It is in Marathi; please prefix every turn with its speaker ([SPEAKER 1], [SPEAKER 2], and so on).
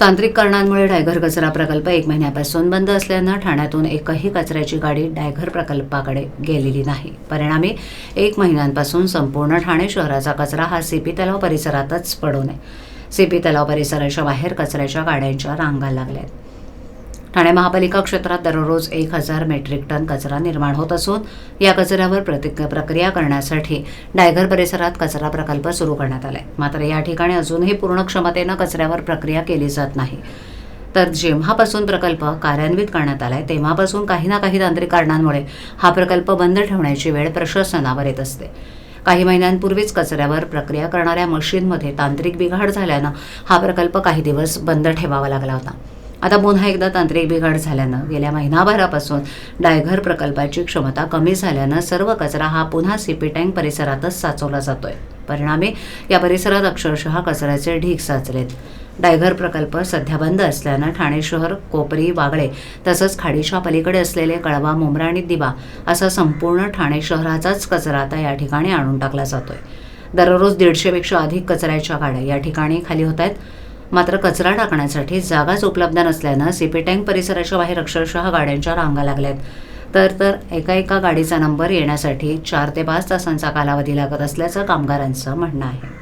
[SPEAKER 1] तांत्रिक कारणांमुळे डायघर कचरा प्रकल्प एक महिन्यापासून बंद असल्यानं ठाण्यातून एकही कचऱ्याची गाडी डायघर प्रकल्पाकडे गेलेली नाही. परिणामी एक महिन्यांपासून संपूर्ण ठाणे शहराचा कचरा हा सीपी तलाव परिसरातच पडू नये. सीपी तलाव परिसराच्या बाहेर कचऱ्याच्या गाड्यांच्या रांगा लागल्या आहेत. ठाणे महापालिका क्षेत्रात दररोज एक हजार मेट्रिक टन कचरा निर्माण होत असून या कचऱ्यावर प्रतिक प्रक्रिया करण्यासाठी डायघर परिसरात कचरा प्रकल्प सुरू करण्यात आलाय. मात्र या ठिकाणी अजूनही पूर्ण क्षमतेनं कचऱ्यावर प्रक्रिया केली जात नाही. तर जेव्हापासून प्रकल्प कार्यान्वित करण्यात आलाय तेव्हापासून काही ना काही तांत्रिक कारणांमुळे हा प्रकल्प बंद ठेवण्याची वेळ प्रशासनावर येत असते. काही महिन्यांपूर्वीच कचऱ्यावर प्रक्रिया करणाऱ्या मशीनमध्ये तांत्रिक बिघाड झाल्यानं हा प्रकल्प काही दिवस बंद ठेवावा लागला होता. आता पुन्हा एकदा तांत्रिक बिघाड झाल्यानं गेल्या महिनाभरापासून डायघर प्रकल्पाची क्षमता कमी झाल्यानं सर्व कचरा हा पुन्हा सीपी टँक परिसरातच साचवला जातोय. परिणामी या परिसरात अक्षरशः कचऱ्याचे ढीग साचलेत. डायघर प्रकल्प सध्या बंद असल्यानं ठाणे शहर कोपरी वागळे तसंच खाडीच्या पलीकडे असलेले कळवा मुंब्रा आणि दिवा असा संपूर्ण ठाणे शहराचाच कचरा आता या ठिकाणी आणून टाकला जातोय. दररोज दीडशेपेक्षा अधिक कचऱ्याच्या गाड्या या ठिकाणी खाली होत आहेत मात्र कचरा टाकण्यासाठी जागाच उपलब्ध नसल्यानं सीपी टँक परिसराच्या बाहेर अक्षरशः गाड्यांच्या रांगा लागल्यात. तर तर एका एका गाडीचा नंबर येण्यासाठी चार ते पाच तासांचा कालावधी लागत असल्याचं कामगारांचं म्हणणं आहे.